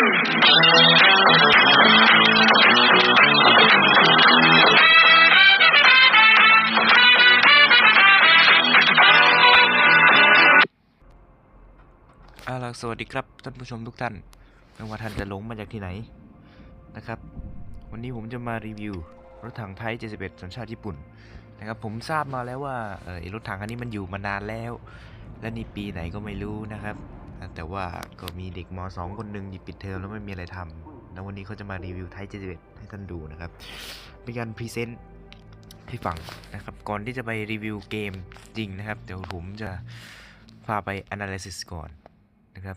เอาล่ะสวัสดีครับท่านผู้ชมทุกท่านไม่ว่าท่านจะหลงมาจากที่ไหนนะครับ วันนี้ผมจะมารีวิวรถถังไทย 71 สัญชาติญี่ปุ่นนะครับผมทราบมาแล้วว่าเออ้รถถังคันนี้มันอยู่มานานแล้ว และนี่ปีไหนก็ไม่รู้นะครับ แต่ว่าก็มีเด็กม 2 คนหนึ่งหยิบปิดเทอมแล้วไม่มีอะไรทำแล้ววันนี้เขาจะมารีวิวไทย71ให้ท่านดูนะครับ เป็นการพรีเซนต์ให้ฟังนะครับ ก่อนที่จะไปรีวิวเกมจริงนะครับ เดี๋ยวผมจะพาไป analysis ก่อนนะครับ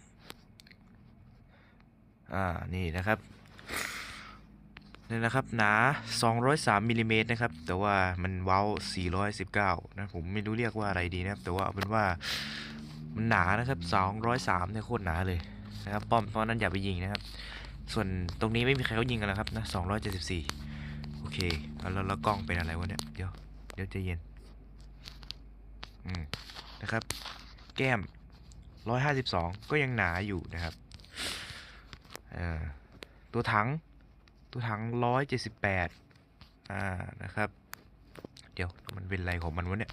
อ่า นี่นะครับนี่นะครับ หนา 203มิลลิเมตรนะครับ แต่ว่ามันเว้า 419 นะ ผมไม่รู้เรียกว่าอะไรดีนะครับ แต่ว่าเอาเป็นว่า มันหนานะครับ203เนี่ยโคตรหนาเลยนะครับป้อมเพราะนั้นอย่าไปยิงนะครับ ส่วนตรงนี้ไม่มีใครเขายิงกันแล้วครับนะ274 โอเคแล้วแล้วแล้วกล้องเป็นอะไรวะเนี่ยเดี๋ยวเดี๋ยวใจเย็นอืมนะครับ แก้มร้อยห้าสิบสองก็ยังหนาอยู่นะครับเอ่อตัวถังตัวถังร้อยเจ็ดสิบแปดอ่านะครับ เดี๋ยวมันเป็นอะไรของมันวะเนี่ย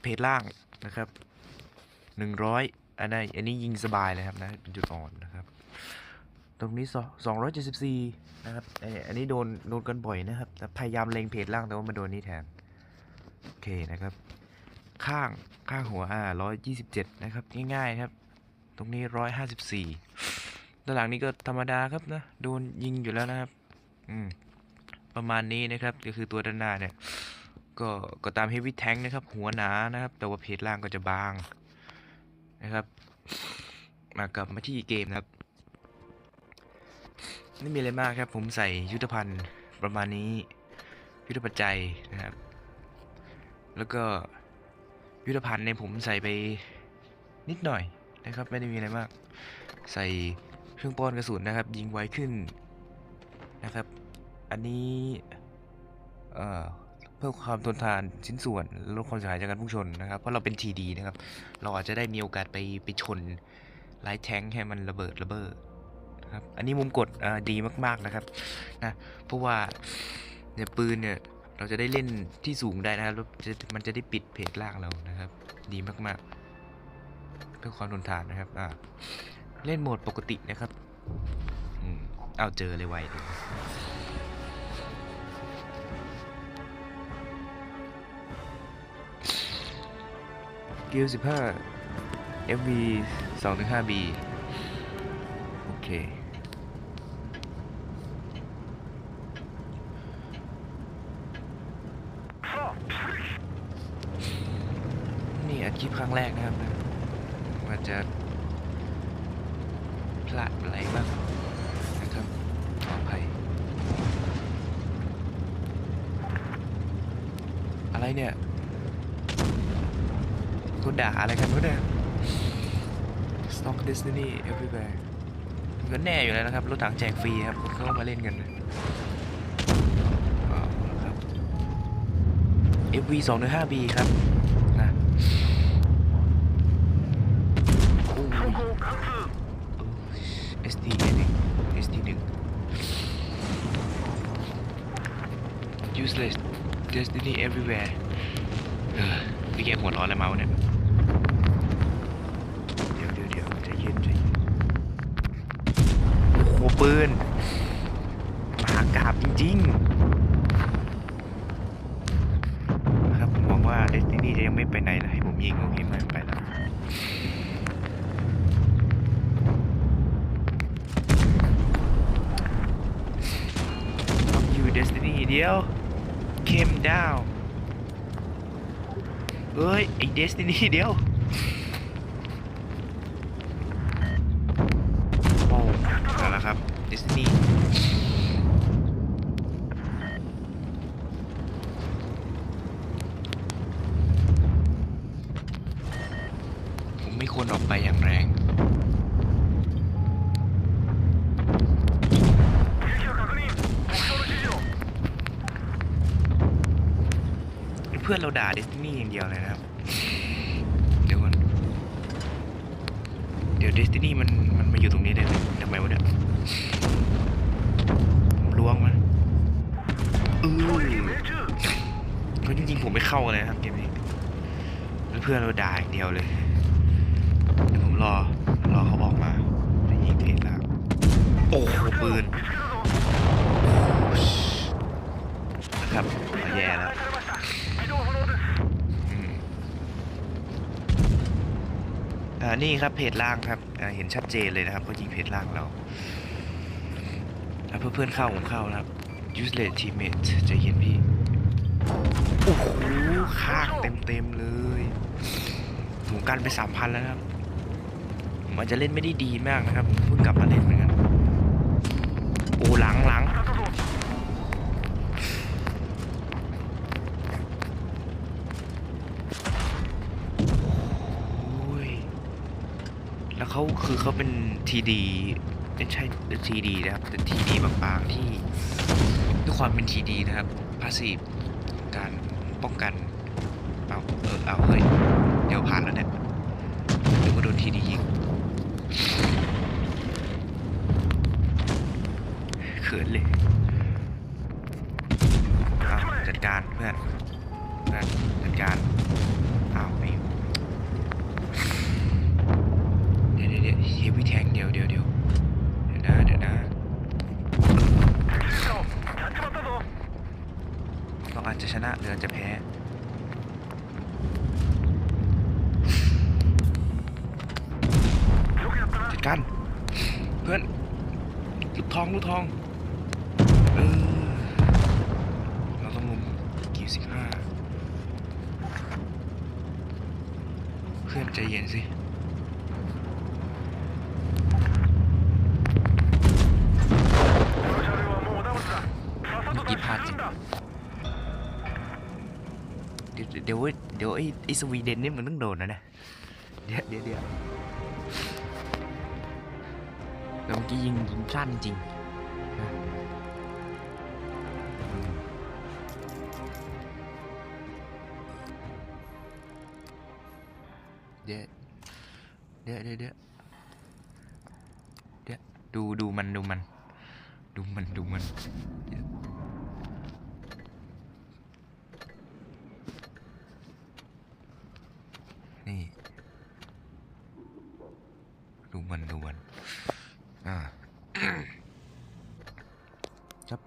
เพจล่างนะครับ หนึ่งร้อยอันนี้อันนี้ยิงสบายเลยครับนะเป็นจุดอ่อนนะครับ ตรงนี้สองร้อยเจ็ดสิบสี่นะครับไออันนี้โดนโดนกันบ่อยนะครับแต่พยายามเล็งเพจล่างแต่ว่ามาโดนนี้แทนโอเคนะครับ ข้างข้างหัวอ่าร้อยยี่สิบเจ็ดนะครับง่ายๆครับ ตรงนี้ร้อยห้าสิบสี่ด้านหลังนี้ก็ธรรมดาครับนะโดนยิงอยู่แล้วนะครับ อืมประมาณนี้นะครับก็คือตัวด้านหน้าเนี่ยก็ก็ตาม Heavy Tank นะครับ หัวหนานะครับ แต่ว่าเพจล่างก็จะบาง นะครับ มากลับมาที่เกมนะครับไม่มีอะไรมากครับ ผมใส่ยุทธภัณฑ์ประมาณนี้ ยุทธปัจจัยนะครับ แล้วก็ยุทธภัณฑ์เนี่ยผมใส่ไปนิดหน่อยนะครับ ไม่ได้มีอะไรมาก ใส่เครื่องป้อนกระสุนนะครับ ยิงไวขึ้นนะครับ อันนี้ เอ่อ เพิ่มความทนทานชิ้นส่วนลดความเสียหายจากการพุ่งชนนะครับ เพราะเราเป็น TD นะครับ เราอาจจะได้มีโอกาสไปไปชนไลท์แทงให้มันระเบิดระเบ้อนะครับ อันนี้มุมกดดีมากๆนะครับนะเพราะว่าเนี่ยปืนเนี่ยเราจะได้เล่นที่สูงได้นะครับมันจะได้ปิดเพจล่างเรานะครับ ดีมากๆ เพื่อความทนทานนะครับอ่าเล่นโหมดปกตินะครับอืมเอาเจอเลยไวเลย กิลสิบห้า FV สองถึงห้า B โอเค นี่อัดคลิปครั้งแรกนะครับว่าจะพลาดอะไรบ้างนะครับขออภัยอะไรเนี่ย ด่าอะไรกันวะเนี่ย Stock Destiny Everywhere มันก็แน่อยู่แล้วนะครับ รถถังแจกฟรีครับคนเข้ามาเล่นกันนะเอาละครับ FV 2 5 B ครับนะ SD หนึ่ง SD หนึ่ง useless destiny everywhere เออพี่แกหัวร้อนอะไรมาวะเนี่ย เดี๋ยวเดี๋ ย็นใจเย็นโอ้โหปืนมหากราบจริงๆนะครับผมหวังว่า destiny จะยังไม่ไปไหนนะให้ผมยิงโอเคไม่ไปแล้ว Fuck you Destiny เดียว came down เอ้ยไอ้ Destiny เดียวโอ้เอาละครับ Destiny ผมไม่ควรออกไปอย่างแรง เพื่อนเราด่าเดสตินีอย่างเดียวเลยนะครับ เดี๋ยวก่อน เดี๋ยวเดสตินีมันมันมาอยู่ตรงนี้ได้ทำไมวะเนี่ยผมล้วงมันเออเพราะจริงๆผมไม่เข้าเลยนะครับเกมนี้แล้วเพื่อนเราด่าอย่างเดียวเลยเดี๋ยวผมรอรอเขาออกมาจะยิงเพจแล้วโอ้โหปืนนะครับแย่แล้วอืม อ่านี่ครับเพจล่างครับอ่าเห็นชัดเจนเลยนะครับเขายิงเพจล่างเราแล้วเพื่อนๆเข้าผมเข้าแล้วครับ useless teammate ใจเย็นพี่โอ้โหข้างเต็มๆเลยผมกันไปสามพันแล้วครับผมอาจจะเล่นไม่ได้ดีมากนะครับเพิ่งกลับมาเล่นเหมือนกันโอ้หลังหลังโอ้ย แล้ว เขาคือเขาเป็นทีดีไม่ใช่ทีดีนะครับแต่ทีดีบางๆที่ด้วยความเป็นทีดีนะครับพาสีฟการป้องกันเอาเออเอาเฮ้ยเดี๋ยวผ่านแล้วเนี่ยเดี๋ยวก็โดนทีดียิงเขินเลยเอาจัดการเพื่อนเพื่อนจัดการเอาไม่อยู่เดี๋ยวเดี๋ยวเดี๋ยวเฮฟวี่แทงเดี๋ยวเดี๋ยวเดี๋ยวเดี๋ยวนะเดี๋ยวนะเรา อาจจะชนะหรืออาจจะแพ้จัดการเพื่อนลูกทองลูกทองเออเราต้องลงกี่สิบห้าเพื่อนใจเย็นสิ เดี๋ยวเดี๋ยวเดี๋ยวไอ้ไอ้สวีเดนนี่มันต้องโดนนะเนี่ยเดี๋ยวเดี๋ยวเดี๋ยวแล้วเมื่อกี้ยิงยิงพลาดจริงๆนะเดี๋ยวเดี๋ยวเดี๋ยวเดี๋ยวเดี๋ยวดูดูมันดูมันดูมันดูมันเดี๋ยวนี่ ดูมันดูมัน อ่า ครับ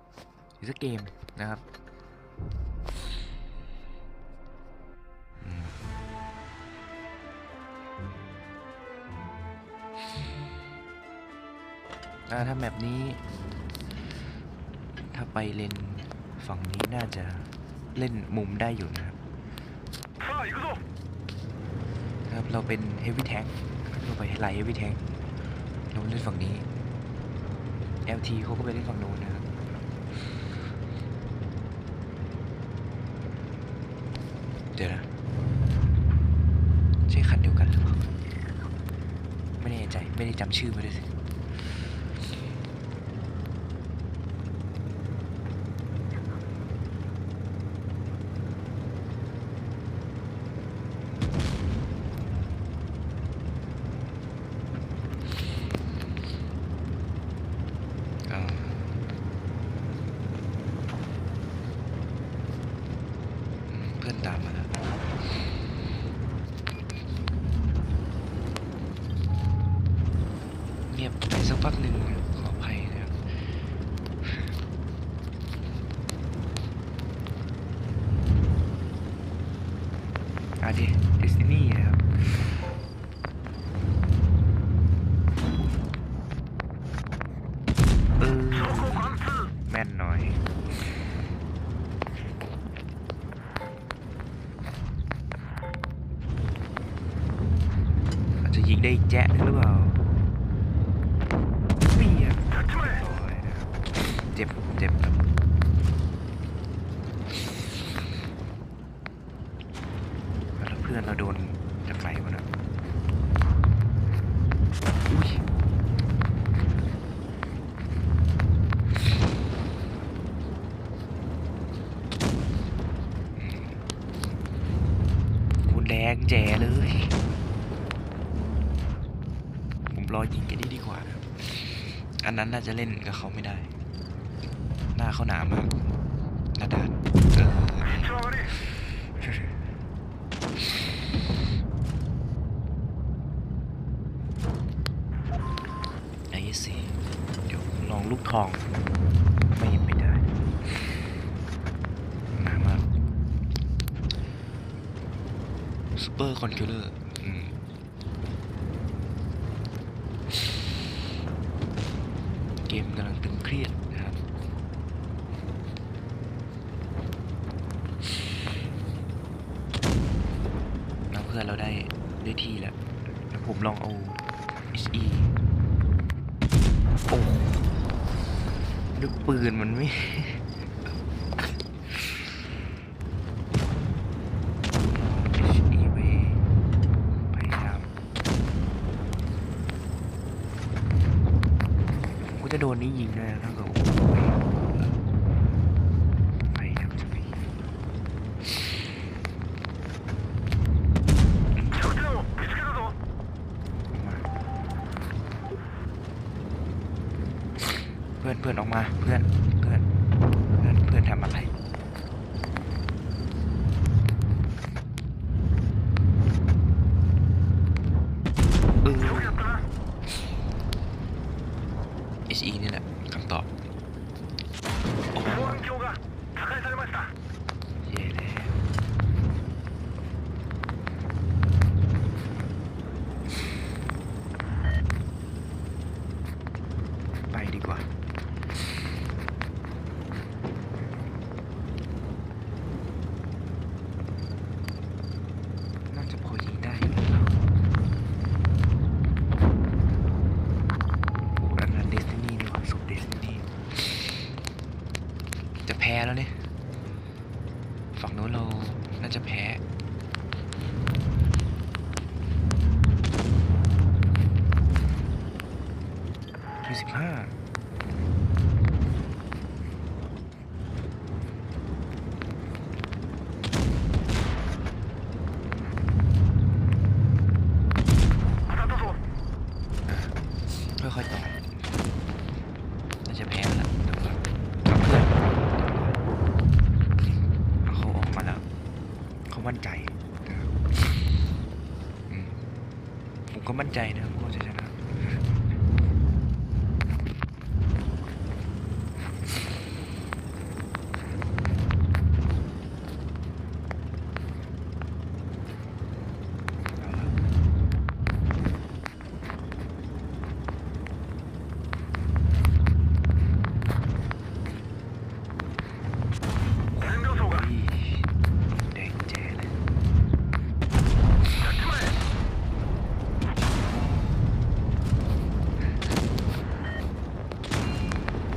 อีกสักเกมนะครับถ้าแมปนี้ ถ้าไปเลนฝั่งนี้น่าจะเล่นมุมได้อยู่นะครับครับเราเป็นเฮฟวี่แท็งเราไปไลท์เฮฟวี่แท็งเราเล่นฝั่งนี้ LT เขาก็ไปเล่นฝั่งโน้นนะครับเดี๋ยวนะใช่คันเดียวกันหรือเปล่าไม่แน่ใจไม่ได้จำชื่อมาด้วยสิ อ่าอืมเพื่อนตามมาแล้วเงียบไปสักพักหนึ่งนะขออภัยนะครับ อาดิดิสนีย์นะครับ เออ แม่นหน่อย อาจจะยิงได้อีกะหรือเปล่าเปียกโอ้ยนะครับเจ็บเจ็บครับแล้วเพื่อนเราโดนจากไหนวะนะอุ้ยโหแดงแจ๋เลย รอยิงกันนี่ดีกว่านะครับ อันนั้นน่าจะเล่นกับเขาไม่ได้ หน้าเขาหนามากหน้าด่านเออไอ้สิเดี๋ยวลองลูกทอง ไม่ไม่ได้หนามากซูเปอร์คอนคิวเลอร์ เกมกำลังตึงเครียดนะครับ เราเพื่อนเราได้ได้ที่แล้วแล้วผมลองเอา HE โอ้ลูกปืนมันไม่ HE ไปพยายามผมก็จะโด นี้ยิงได้วยนะถ้าเกิดผมพยายามจะไปเพื่อนเพื่อนออกมาเพื่อนเพื่อนเพื่อนเพื่อนทำอะไรเออ HE นี่แหละคำตอบโอ้เย่แล้วไปดีกว่า น่าจะพอยิงได้อยู่แล้วโอ้อันนั้นเดสตินีนี่หว่าสุดเดสตินี จะแพ้แล้วเนี่ยฝั่งโน้นเราน่าจะแพ้ที่สิบห้าค่อยๆต่อน่าจะแพ้แล้วเดี๋ยวก่อนกับเพื่อนเอาเขาออกมาแล้ว เขา มั่นใจผมก็มั่นใจนะครับว่าจะชนะ เอาละโอ้ยแดงแจ๋เลย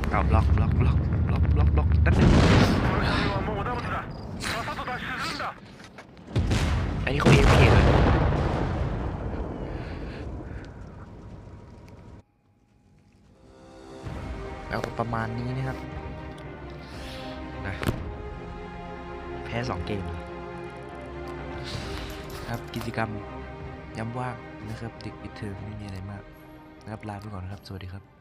เอาบล็อกบล็อกบล็อกบล็อกบล็อกบล็อกนั่นน่ะ อันนี้เขาเองไม่เห็นเลยเอาประมาณนี้นะครับนะแพ้สองเกมครับกิจกรรมย้ำว่างนะครับเด็กปิดเทอมไม่มีอะไรมากนะครับลาไปก่อนนะครับ สวัสดีครับ